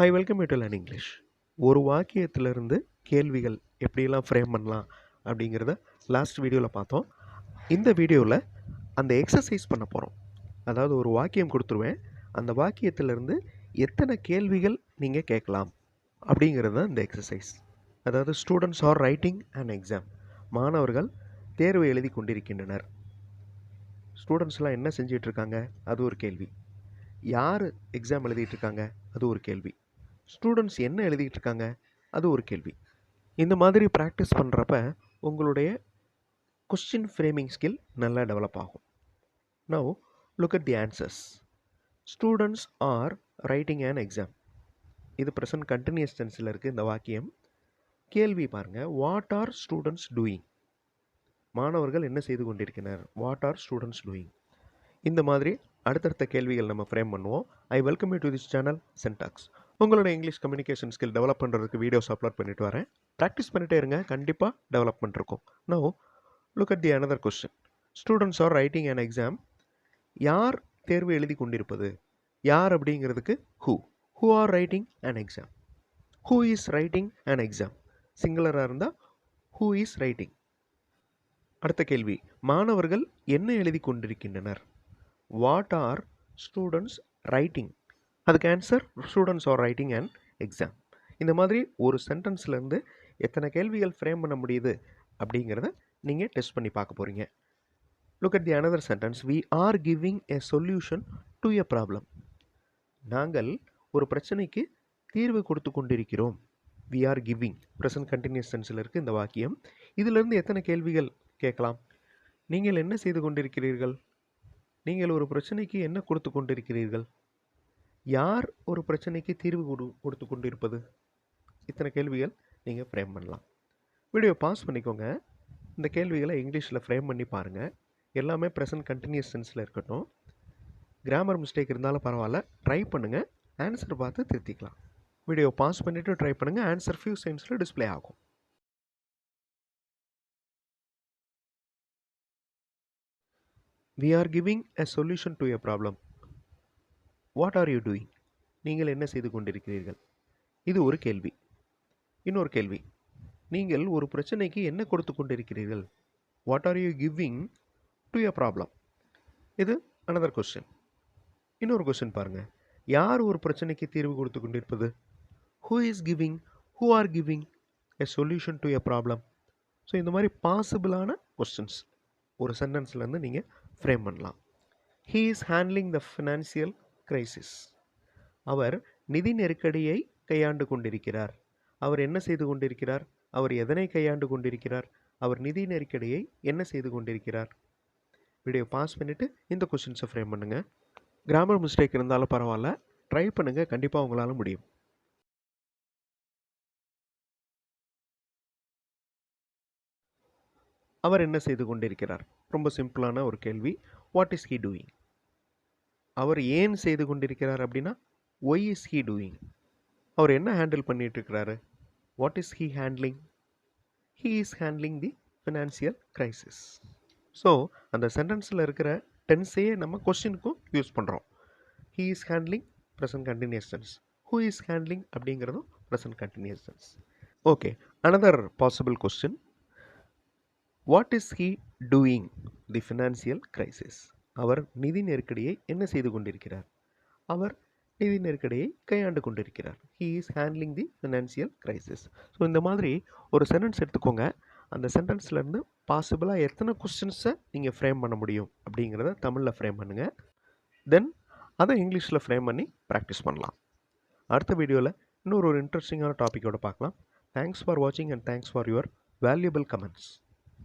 Hi welcome you to learn English ஒரு வாக்கியத்திலிருந்து கேள்விகள் எப்படியெல்லாம் ஃப்ரேம் பண்ணலாம் அப்படிங்கிறத லாஸ்ட் வீடியோவில் பார்த்தோம். இந்த வீடியோவில் அந்த எக்ஸசைஸ் பண்ண போகிறோம் அதாவது ஒரு வாக்கியம் கொடுத்துருவேன். அந்த வாக்கியத்திலிருந்து எத்தனை கேள்விகள் நீங்கள் கேட்கலாம் அப்படிங்கிறது தான் இந்த எக்ஸசைஸ் அதாவது students are writing and exam மாணவர்கள் தேர்வு எழுதி கொண்டிருக்கின்றனர். ஸ்டூடெண்ட்ஸ்லாம் என்ன செஞ்சிகிட்ருக்காங்க அது ஒரு கேள்வி. யார் எக்ஸாம் எழுதிட்டு இருக்காங்க? அது ஒரு கேள்வி. ஸ்டூடெண்ட்ஸ் என்ன எழுதிக்கிட்டு இருக்காங்க அது ஒரு கேள்வி. இந்த மாதிரி ப்ராக்டிஸ் பண்ணுறப்ப உங்களுடைய கொஸ்டின் ஃப்ரேமிங் ஸ்கில் நல்லா டெவலப் ஆகும். Now look at the answers students are writing and exam இது ப்ரெசன்ட் கண்டினியூஸ் டென்ஸில் இருக்குது இந்த வாக்கியம். கேள்வி பாருங்கள் வாட் ஆர் ஸ்டூடெண்ட்ஸ் டூயிங் மாணவர்கள் என்ன செய்து கொண்டிருக்கிறார் வாட் ஆர் ஸ்டூடெண்ட்ஸ் டூயிங் இந்த மாதிரி அடுத்தடுத்த கேள்விகள் நம்ம ஃப்ரேம் பண்ணுவோம். I welcome you to this channel Syntax உங்களோட இங்கிலீஷ் கம்யூனிகேஷன் ஸ்கில் டெவலப் பண்ணுறதுக்கு வீடியோஸ் அப்லோட் பண்ணிட்டு வரேன். ப்ராக்டிஸ் பண்ணிட்டே இருங்க. கண்டிப்பாக டெவலப்மெண்ட் இருக்கும். No look at the another question students are writing and exam யார் தேர்வு எழுதி கொண்டிருப்பது? யார் அப்படிங்கிறதுக்கு who who are writing and exam who is writing and exam சிங்குலராக இருந்தால் ஹூ இஸ் ரைட்டிங் அடுத்த கேள்வி. மாணவர்கள் என்ன எழுதி கொண்டிருக்கின்றனர்? வாட் ஆர் ஸ்டூடெண்ட்ஸ் ரைட்டிங் அதுக்கு answer students are writing and exam இந்த மாதிரி ஒரு சென்டென்ஸ்லேருந்து எத்தனை கேள்விகள் ஃப்ரேம் பண்ண முடியுது அப்படிங்கிறத நீங்கள் டெஸ்ட் பண்ணி பார்க்க போகிறீங்க look at the another sentence we are giving a solution to a problem நாங்கள் ஒரு பிரச்சனைக்கு தீர்வு கொடுத்து கொண்டிருக்கிறோம். We are giving present continuous டென்ஸில் இருக்குது இந்த வாக்கியம். இதிலிருந்து எத்தனை கேள்விகள் கேட்கலாம்? நீங்கள் என்ன செய்து கொண்டிருக்கிறீர்கள்? நீங்கள் ஒரு பிரச்சனைக்கு என்ன கொடுத்து கொண்டிருக்கிறீர்கள்? யார் ஒரு பிரச்சனைக்கு தீர்வு கொடு கொடுத்து கொண்டு இருப்பது இத்தனை கேள்விகள் நீங்கள் ஃப்ரேம் பண்ணலாம். வீடியோ பாஸ் பண்ணிக்கோங்க. இந்த கேள்விகளை இங்கிலீஷில் ஃப்ரேம் பண்ணி பாருங்கள் எல்லாமே ப்ரெசன்ட் கண்டினியூஸ் சென்ஸில் இருக்கட்டும். கிராமர் மிஸ்டேக் இருந்தாலும் பரவாயில்ல. ட்ரை பண்ணுங்கள் ஆன்சர் பார்த்து திருத்திக்கலாம். வீடியோ பாஸ் பண்ணிவிட்டு ட்ரை பண்ணுங்கள் ஆன்சர் ஃபியூ செகண்ட்ஸில் டிஸ்ப்ளே ஆகும். We are giving a solution to a problem what are you doing நீங்கள் என்ன செய்து கொண்டிருக்கிறீர்கள்? இது ஒரு கேள்வி. இன்னொரு கேள்வி. நீங்கள் ஒரு பிரச்சனைக்கு என்ன கொடுத்து கொண்டிருக்கிறீர்கள்? What are you giving to a problem இது அனதர் கொஸ்டின் இன்னொரு கொஸ்டின் பாருங்கள் யார் ஒரு பிரச்சனைக்கு தீர்வு கொடுத்து கொண்டிருப்பது? Who is giving who are giving a solution to a problem so இந்த மாதிரி பாசிபிளான கொஸ்டின்ஸ் ஒரு சென்டென்ஸ்லேருந்து நீங்கள் ஃப்ரேம் பண்ணலாம். He is handling the financial crisis அவர் நிதி நெருக்கடியை கையாண்டு கொண்டிருக்கிறார். அவர் என்ன செய்து கொண்டிருக்கிறார்? அவர் எதனை கையாண்டு கொண்டிருக்கிறார்? அவர் நிதி நெருக்கடியை என்ன செய்து கொண்டிருக்கிறார்? வீடியோ பாஸ் பண்ணிவிட்டு இந்த கொஷின்ஸை ஃப்ரேம் பண்ணுங்கள் கிராமர் மிஸ்டேக் இருந்தாலும் பரவாயில்ல. ட்ரை பண்ணுங்கள் கண்டிப்பாக உங்களால் முடியும். அவர் என்ன செய்து கொண்டிருக்கிறார்? ரொம்ப சிம்பிளான ஒரு கேள்வி. வாட் இஸ் ஹீ டூயிங் அவர் ஏன் செய்து கொண்டிருக்கிறார் அப்படின்னா ஒய் இஸ் ஹீ டூயிங் அவர் என்ன handle பண்ணிகிட்ருக்கிறாரு what is he handling he is handling the financial crisis so அந்த சென்டென்ஸில் இருக்கிற டென்ஸையே நம்ம கொஸ்டினுக்கும் யூஸ் பண்ணுறோம் he is handling present continuous tense who is handling அப்படிங்கிறதும் present continuous tense okay another possible question what is he doing the financial crisis அவர் நிதி நெருக்கடியை என்ன செய்து கொண்டிருக்கிறார்? அவர் நிதி நெருக்கடியை கையாண்டு கொண்டிருக்கிறார். He is handling the financial crisis so இந்த மாதிரி ஒரு சென்டென்ஸ் எடுத்துக்கோங்க. அந்த சென்டென்ஸ்லேருந்து பாசிபிளாக எத்தனை கொஸ்டின்ஸை நீங்கள் ஃப்ரேம் பண்ண முடியும்? அப்படிங்கிறத தமிழில் ஃப்ரேம் பண்ணுங்கள் தென் அதை இங்கிலீஷில் ஃப்ரேம் பண்ணி ப்ராக்டிஸ் பண்ணலாம். அடுத்த வீடியோவில் இன்னொரு ஒரு இன்ட்ரெஸ்டிங்கான டாப்பிக்கோட பார்க்கலாம். தேங்க்ஸ் ஃபார் வாட்சிங் and thanks for your valuable comments